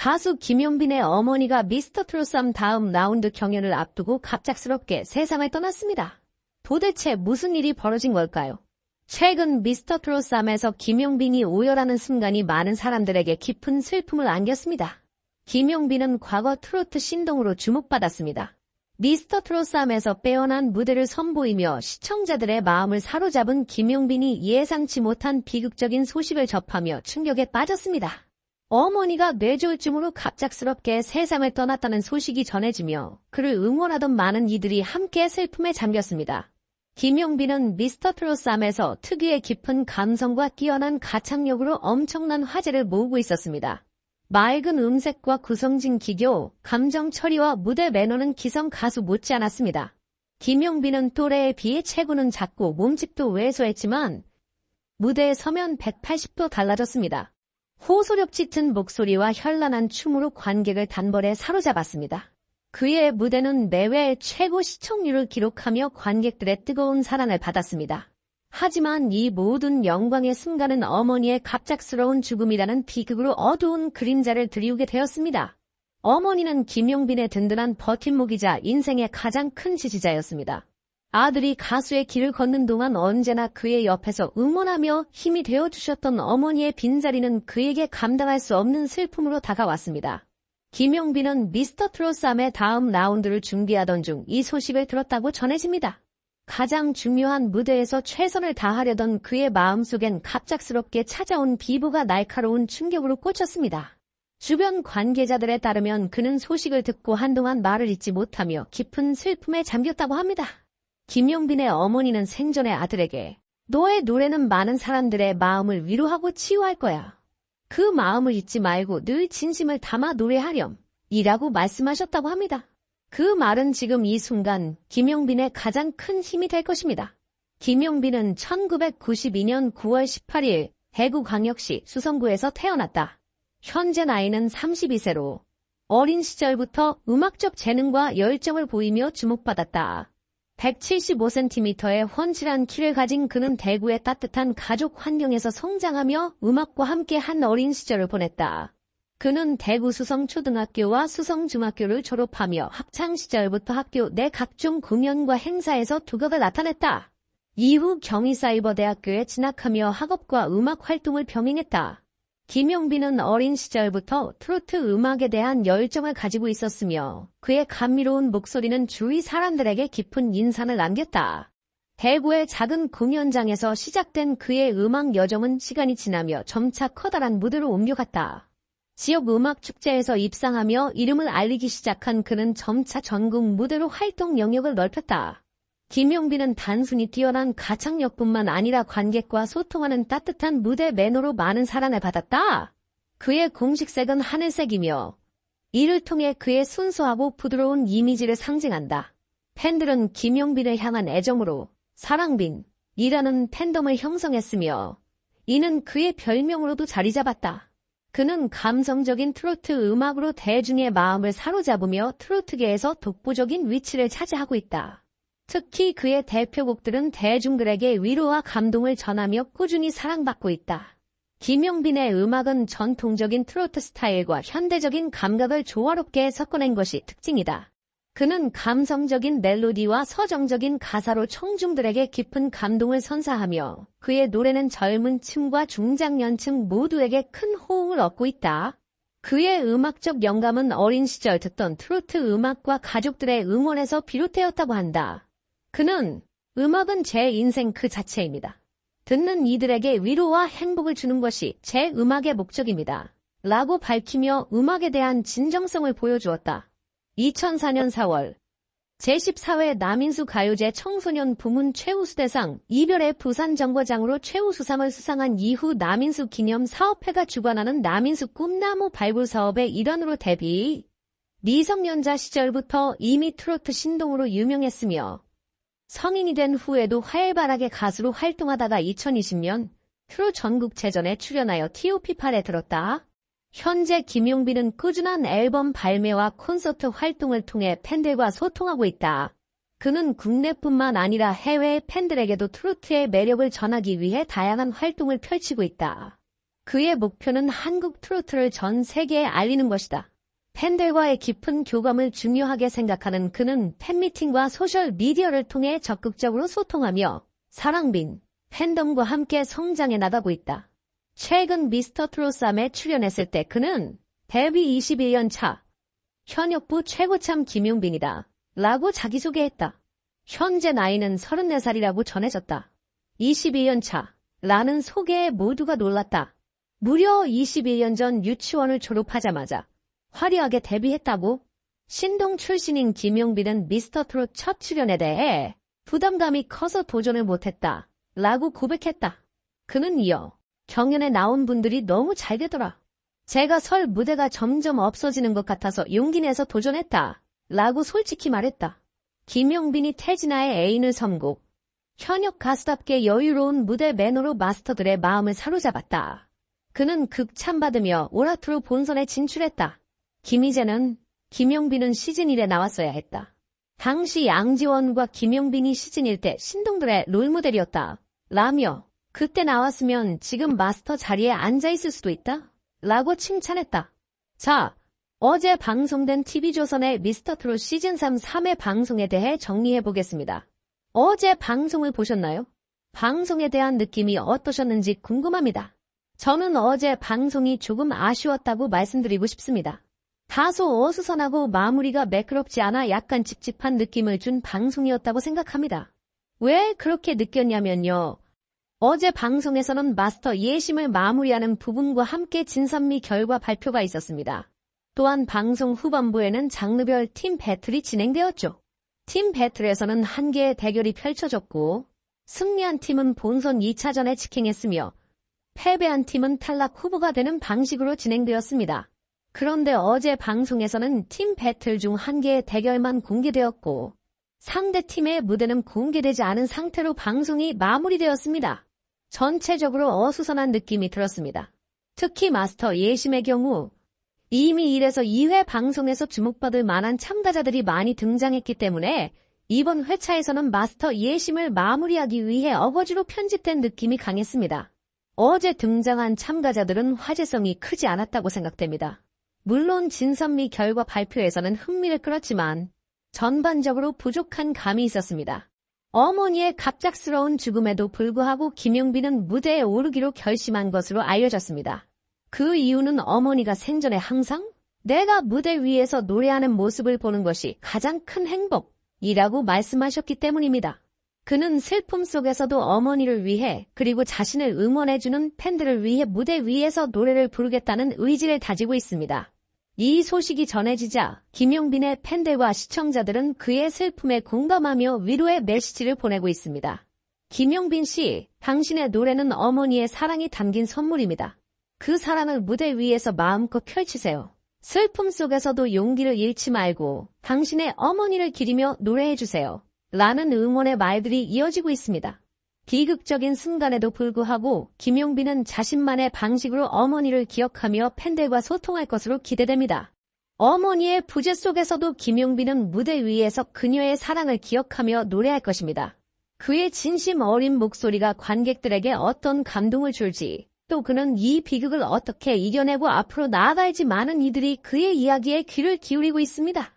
가수 김용빈의 어머니가 미스터 트롯삼 다음 라운드 경연을 앞두고 갑작스럽게 세상을 떠났습니다. 도대체 무슨 일이 벌어진 걸까요? 최근 미스터 트롯삼에서 김용빈이 오열하는 순간이 많은 사람들에게 깊은 슬픔을 안겼습니다. 김용빈은 과거 트로트 신동으로 주목받았습니다. 미스터 트롯삼에서 빼어난 무대를 선보이며 시청자들의 마음을 사로잡은 김용빈이 예상치 못한 비극적인 소식을 접하며 충격에 빠졌습니다. 어머니가 뇌졸중으로 갑작스럽게 세상을 떠났다는 소식이 전해지며 그를 응원하던 많은 이들이 함께 슬픔에 잠겼습니다. 김용빈은 미스터 트롯삼에서 특유의 깊은 감성과 뛰어난 가창력으로 엄청난 화제를 모으고 있었습니다. 맑은 음색과 구성진 기교, 감정 처리와 무대 매너는 기성 가수 못지않았습니다. 김용빈은 또래에 비해 체구는 작고 몸집도 왜소했지만 무대에 서면 180도 달라졌습니다. 호소력 짙은 목소리와 현란한 춤으로 관객을 단번에 사로잡았습니다. 그의 무대는 매회 최고 시청률을 기록하며 관객들의 뜨거운 사랑을 받았습니다. 하지만 이 모든 영광의 순간은 어머니의 갑작스러운 죽음이라는 비극으로 어두운 그림자를 드리우게 되었습니다. 어머니는 김용빈의 든든한 버팀목이자 인생의 가장 큰 지지자였습니다. 아들이 가수의 길을 걷는 동안 언제나 그의 옆에서 응원하며 힘이 되어주셨던 어머니의 빈자리는 그에게 감당할 수 없는 슬픔으로 다가왔습니다. 김용빈은 미스터 트롯삼의 다음 라운드를 준비하던 중 이 소식을 들었다고 전해집니다. 가장 중요한 무대에서 최선을 다하려던 그의 마음속엔 갑작스럽게 찾아온 비보가 날카로운 충격으로 꽂혔습니다. 주변 관계자들에 따르면 그는 소식을 듣고 한동안 말을 잇지 못하며 깊은 슬픔에 잠겼다고 합니다. 김용빈의 어머니는 생전의 아들에게 너의 노래는 많은 사람들의 마음을 위로하고 치유할 거야. 그 마음을 잊지 말고 늘 진심을 담아 노래하렴. 이라고 말씀하셨다고 합니다. 그 말은 지금 이 순간 김용빈의 가장 큰 힘이 될 것입니다. 김용빈은 1992년 9월 18일 대구광역시 수성구에서 태어났다. 현재 나이는 32세로 어린 시절부터 음악적 재능과 열정을 보이며 주목받았다. 175cm의 훤칠한 키를 가진 그는 대구의 따뜻한 가족 환경에서 성장하며 음악과 함께 한 어린 시절을 보냈다. 그는 대구 수성초등학교와 수성중학교를 졸업하며 학창시절부터 학교 내 각종 공연과 행사에서 두각을 나타냈다. 이후 경희사이버대학교에 진학하며 학업과 음악 활동을 병행했다. 김용빈은 어린 시절부터 트로트 음악에 대한 열정을 가지고 있었으며 그의 감미로운 목소리는 주위 사람들에게 깊은 인상을 남겼다. 대구의 작은 공연장에서 시작된 그의 음악 여정은 시간이 지나며 점차 커다란 무대로 옮겨갔다. 지역 음악 축제에서 입상하며 이름을 알리기 시작한 그는 점차 전국 무대로 활동 영역을 넓혔다. 김용빈은 단순히 뛰어난 가창력뿐만 아니라 관객과 소통하는 따뜻한 무대 매너로 많은 사랑을 받았다. 그의 공식색은 하늘색이며 이를 통해 그의 순수하고 부드러운 이미지를 상징한다. 팬들은 김용빈을 향한 애정으로 사랑빈이라는 팬덤을 형성했으며 이는 그의 별명으로도 자리 잡았다. 그는 감성적인 트로트 음악으로 대중의 마음을 사로잡으며 트로트계에서 독보적인 위치를 차지하고 있다. 특히 그의 대표곡들은 대중들에게 위로와 감동을 전하며 꾸준히 사랑받고 있다. 김용빈의 음악은 전통적인 트로트 스타일과 현대적인 감각을 조화롭게 섞어낸 것이 특징이다. 그는 감성적인 멜로디와 서정적인 가사로 청중들에게 깊은 감동을 선사하며 그의 노래는 젊은 층과 중장년층 모두에게 큰 호응을 얻고 있다. 그의 음악적 영감은 어린 시절 듣던 트로트 음악과 가족들의 응원에서 비롯되었다고 한다. 그는 음악은 제 인생 그 자체입니다. 듣는 이들에게 위로와 행복을 주는 것이 제 음악의 목적입니다. 라고 밝히며 음악에 대한 진정성을 보여주었다. 2004년 4월 제14회 남인수 가요제 청소년 부문 최우수 대상 이별의 부산 정거장으로 최우수상을 수상한 이후 남인수 기념 사업회가 주관하는 남인수 꿈나무 발굴 사업의 일환으로 데뷔. 미성년자 시절부터 이미 트로트 신동으로 유명했으며 성인이 된 후에도 활발하게 가수로 활동하다가 2020년 트로 전국체전에 출연하여 TOP8에 들었다. 현재 김용빈은 꾸준한 앨범 발매와 콘서트 활동을 통해 팬들과 소통하고 있다. 그는 국내뿐만 아니라 해외 팬들에게도 트로트의 매력을 전하기 위해 다양한 활동을 펼치고 있다. 그의 목표는 한국 트로트를 전 세계에 알리는 것이다. 팬들과의 깊은 교감을 중요하게 생각하는 그는 팬미팅과 소셜 미디어를 통해 적극적으로 소통하며 사랑빈 팬덤과 함께 성장해 나가고 있다. 최근 미스터 트롯삼에 출연했을 때 그는 데뷔 21년 차 현역부 최고참 김용빈이다. 라고 자기소개했다. 현재 나이는 34살이라고 전해졌다. 22년 차 라는 소개에 모두가 놀랐다. 무려 21년 전 유치원을 졸업하자마자 화려하게 데뷔했다고? 신동 출신인 김용빈은 미스터 트롯 첫 출연에 대해 부담감이 커서 도전을 못했다. 라고 고백했다. 그는 이어 경연에 나온 분들이 너무 잘 되더라. 제가 설 무대가 점점 없어지는 것 같아서 용기 내서 도전했다. 라고 솔직히 말했다. 김용빈이 태진아의 애인을 선곡. 현역 가수답게 여유로운 무대 매너로 마스터들의 마음을 사로잡았다. 그는 극찬받으며 오라트로 본선에 진출했다. 김희재는 김용빈은 시즌 1에 나왔어야 했다. 당시 양지원과 김용빈이 시즌 1때 신동들의 롤모델이었다. 라며 그때 나왔으면 지금 마스터 자리에 앉아있을 수도 있다. 라고 칭찬했다. 자, 어제 방송된 TV조선의 미스터트롯 시즌3 3회 방송에 대해 정리해보겠습니다. 어제 방송을 보셨나요? 방송에 대한 느낌이 어떠셨는지 궁금합니다. 저는 어제 방송이 조금 아쉬웠다고 말씀드리고 싶습니다. 다소 어수선하고 마무리가 매끄럽지 않아 약간 찝찝한 느낌을 준 방송이었다고 생각합니다. 왜 그렇게 느꼈냐면요. 어제 방송에서는 마스터 예심을 마무리하는 부분과 함께 진선미 결과 발표가 있었습니다. 또한 방송 후반부에는 장르별 팀 배틀이 진행되었죠. 팀 배틀에서는 한 개의 대결이 펼쳐졌고 승리한 팀은 본선 2차전에 직행했으며 패배한 팀은 탈락 후보가 되는 방식으로 진행되었습니다. 그런데 어제 방송에서는 팀 배틀 중 한 개의 대결만 공개되었고 상대 팀의 무대는 공개되지 않은 상태로 방송이 마무리되었습니다. 전체적으로 어수선한 느낌이 들었습니다. 특히 마스터 예심의 경우 이미 1에서 2회 방송에서 주목받을 만한 참가자들이 많이 등장했기 때문에 이번 회차에서는 마스터 예심을 마무리하기 위해 어거지로 편집된 느낌이 강했습니다. 어제 등장한 참가자들은 화제성이 크지 않았다고 생각됩니다. 물론 진선미 결과 발표에서는 흥미를 끌었지만 전반적으로 부족한 감이 있었습니다. 어머니의 갑작스러운 죽음에도 불구하고 김용빈은 무대에 오르기로 결심한 것으로 알려졌습니다. 그 이유는 어머니가 생전에 항상 내가 무대 위에서 노래하는 모습을 보는 것이 가장 큰 행복이라고 말씀하셨기 때문입니다. 그는 슬픔 속에서도 어머니를 위해 그리고 자신을 응원해주는 팬들을 위해 무대 위에서 노래를 부르겠다는 의지를 다지고 있습니다. 이 소식이 전해지자 김용빈의 팬들과 시청자들은 그의 슬픔에 공감하며 위로의 메시지를 보내고 있습니다. 김용빈 씨, 당신의 노래는 어머니의 사랑이 담긴 선물입니다. 그 사랑을 무대 위에서 마음껏 펼치세요. 슬픔 속에서도 용기를 잃지 말고 당신의 어머니를 기리며 노래해주세요. 라는 응원의 말들이 이어지고 있습니다. 비극적인 순간에도 불구하고 김용빈은 자신만의 방식으로 어머니를 기억하며 팬들과 소통할 것으로 기대됩니다. 어머니의 부재 속에서도 김용빈은 무대 위에서 그녀의 사랑을 기억하며 노래할 것입니다. 그의 진심 어린 목소리가 관객들에게 어떤 감동을 줄지 또 그는 이 비극을 어떻게 이겨내고 앞으로 나아갈지 많은 이들이 그의 이야기에 귀를 기울이고 있습니다.